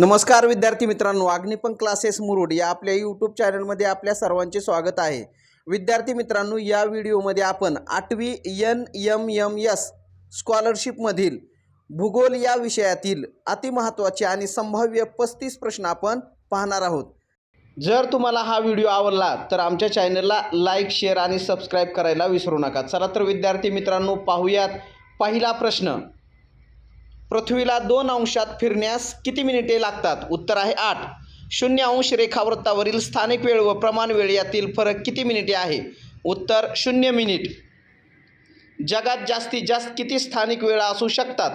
नमस्कार विद्यार्थी मित्रांनो अग्निपंख क्लासेस मुरुड या आपल्या यूट्यूब चॅनलमध्ये आपल्या सर्वांचे स्वागत आहे. विद्यार्थी मित्रांनो या व्हिडिओमध्ये आपण आठवी एन एम एम एस स्कॉलरशिपमधील भूगोल या विषयातील अतिमहत्त्वाचे आणि संभाव्य पस्तीस प्रश्न आपण पाहणार आहोत. जर तुम्हाला हा व्हिडिओ आवडला तर आमच्या चॅनलला लाईक शेअर आणि सबस्क्राईब करायला विसरू नका. चला तर विद्यार्थी मित्रांनो पाहूयात पहिला प्रश्न. पृथ्वीला दोन अंशात फिरण्यास किती मिनिटे लागतात? उत्तर आहे आठ. शून्य अंश रेखावृत्तावरील स्थानिक वेळ व प्रमाण वेळ यातील फरक किती मिनिटे आहे? उत्तर शून्य मिनिट. जगात जास्तीत जास्त किती स्थानिक वेळा असू शकतात?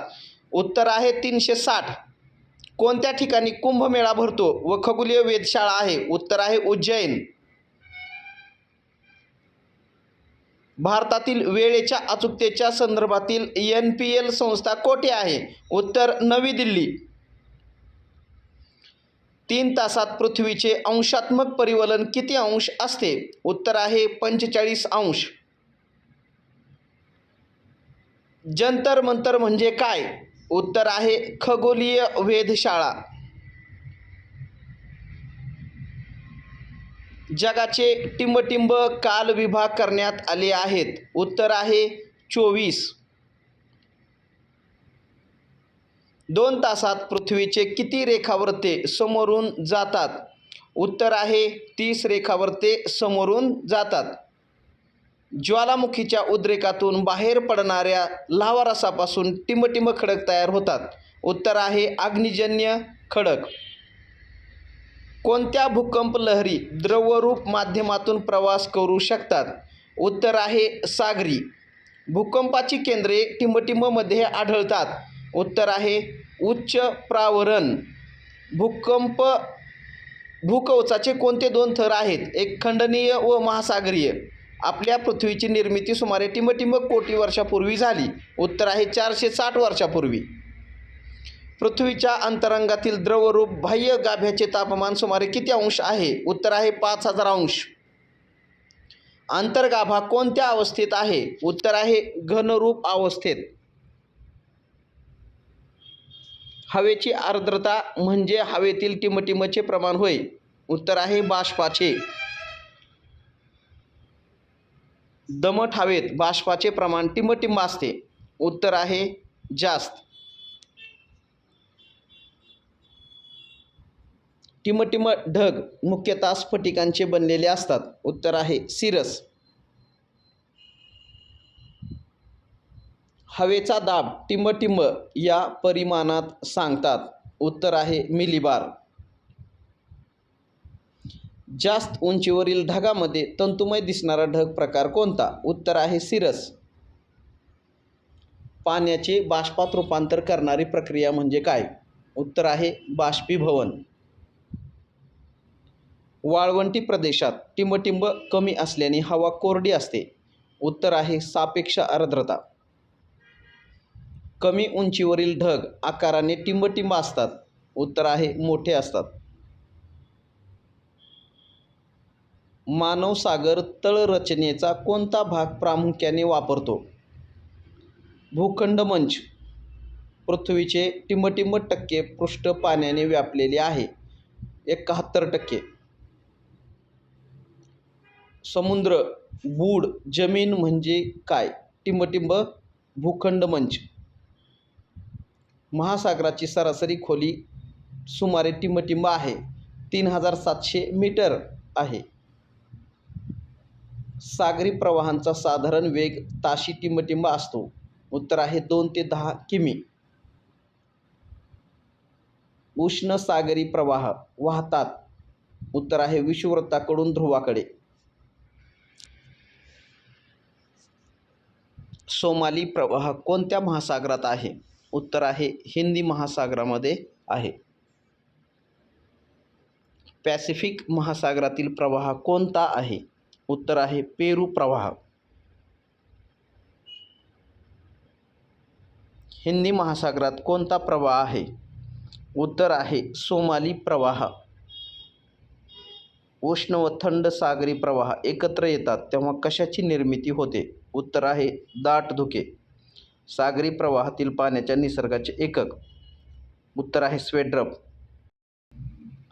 उत्तर आहे तीनशे साठ. कोणत्या ठिकाणी कुंभमेळा भरतो व खगोलीय वेधशाळा आहे? उत्तर आहे उज्जैन. भारतातील वेळेच्या अचूकतेच्या संदर्भातील एन पी एल संस्था कोठे आहे? उत्तर नवी दिल्ली. तीन तासात पृथ्वीचे अंशात्मक परिवलन किती अंश असते? उत्तर आहे पंचेचाळीस अंश. जंतर मंतर म्हणजे काय? उत्तर आहे खगोलीय वेधशाळा. जगाचे टिंबटिंब काल विभाग करण्यात आले आहेत. उत्तर आहे चोवीस. दोन तासात पृथ्वीचे किती रेखावृत्ते समोरून जातात? उत्तर आहे तीस रेखावृत्ते समोरून जातात. ज्वालामुखीच्या उद्रेकातून बाहेर पडणाऱ्या लावारसापासून टिंबटिंब खडक तयार होतात. उत्तर आहे अग्निजन्य खडक. कोणत्या भूकंप लहरी द्रवरूप माध्यमातून प्रवास करू शकतात? उत्तर आहे सागरी. भूकंपाची केंद्रे टिंबटिंबमध्ये आढळतात. उत्तर आहे उच्च प्रावरण. भूकंप भूकवचाचे कोणते दोन थर आहेत? एक खंडनीय व महासागरीय. आपल्या पृथ्वीची निर्मिती सुमारे टिंबटिंब कोटी वर्षापूर्वी झाली. उत्तर आहे चारशे साठ वर्षापूर्वी. पृथ्वीच्या अंतरंगातील द्रवरूप बाह्य गाभ्याचे तापमान सुमारे किती अंश आहे? उत्तर आहे पाच हजार अंश. अंतर्गाभा कोणत्या अवस्थेत आहे? उत्तर आहे घनरूप अवस्थेत. हवेची आर्द्रता म्हणजे हवेतील टिमटिमचे प्रमाण होय. उत्तर आहे बाष्पाचे. दमट हवेत बाष्पाचे प्रमाण टिमटिंब असते. उत्तर आहे जास्त. टिमटिम ढग मुख्यतः स्फटिकांचे बनलेले असतात. उत्तर आहे सिरस. हवेचा दाब टिंबटिंब या परिमाणात सांगतात. उत्तर आहे मिलीबार. जास्त उंचीवरील ढगामध्ये तंतुमय दिसणारा ढग प्रकार कोणता? उत्तर आहे सिरस. पाण्याचे बाष्पात रूपांतर करणारी प्रक्रिया म्हणजे काय? उत्तर आहे बाष्पीभवन. वाळवंटी प्रदेशात टिंबटिंब कमी असल्याने हवा कोरडी असते. उत्तर आहे सापेक्ष आर्द्रता. कमी उंचीवरील ढग आकाराने टिंबटिंब असतात. उत्तर आहे मोठे असतात. मानवसागर तळरचनेचा कोणता भाग प्रामुख्याने वापरतो? भूखंड मंच. पृथ्वीचे टिंबटिंब टक्के पृष्ठ पाण्याने व्यापलेले आहे. एकाहत्तर टक्के. समुद्र बूड जमीन म्हणजे काय? टिंबटिंब भूखंड मंच. महासागराची सरासरी खोली सुमारे टिंबटिंब आहे. तीन हजार सातशे मीटर आहे. सागरी प्रवाहांचा साधारण वेग ताशी टिंबटिंब असतो. उत्तर आहे दोन ते दहा किमी. उष्ण सागरी प्रवाह वाहतात. उत्तर आहे विषुववृत्ताकडून ध्रुवाकडे. सोमाली प्रवाह कोणत्या महासागरात आहे? उत्तर आहे हिंदी महासागरामध्ये आहे. पॅसिफिक महासागरातील प्रवाह कोणता आहे? उत्तर आहे पेरू प्रवाह. हिंदी महासागरात कोणता प्रवाह आहे? उत्तर आहे सोमाली प्रवाह. उष्ण व थंड सागरी प्रवाह एकत्र येतात तेव्हा कशाची निर्मिती होते? उत्तर आहे दाट धुके सागरी प्रवाहातील पाण्याच्या निसर्गाचे एकक. उत्तर आहे स्वेड्रप.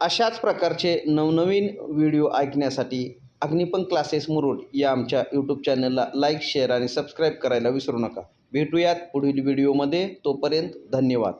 अशाच प्रकारचे नवनवीन व्हिडिओ ऐकण्यासाठी अग्निपण क्लासेस मुरुड या आमच्या यूट्यूब चॅनलला लाईक शेअर आणि सबस्क्राईब करायला विसरू नका. भेटूयात पुढील व्हिडिओमध्ये. तोपर्यंत धन्यवाद.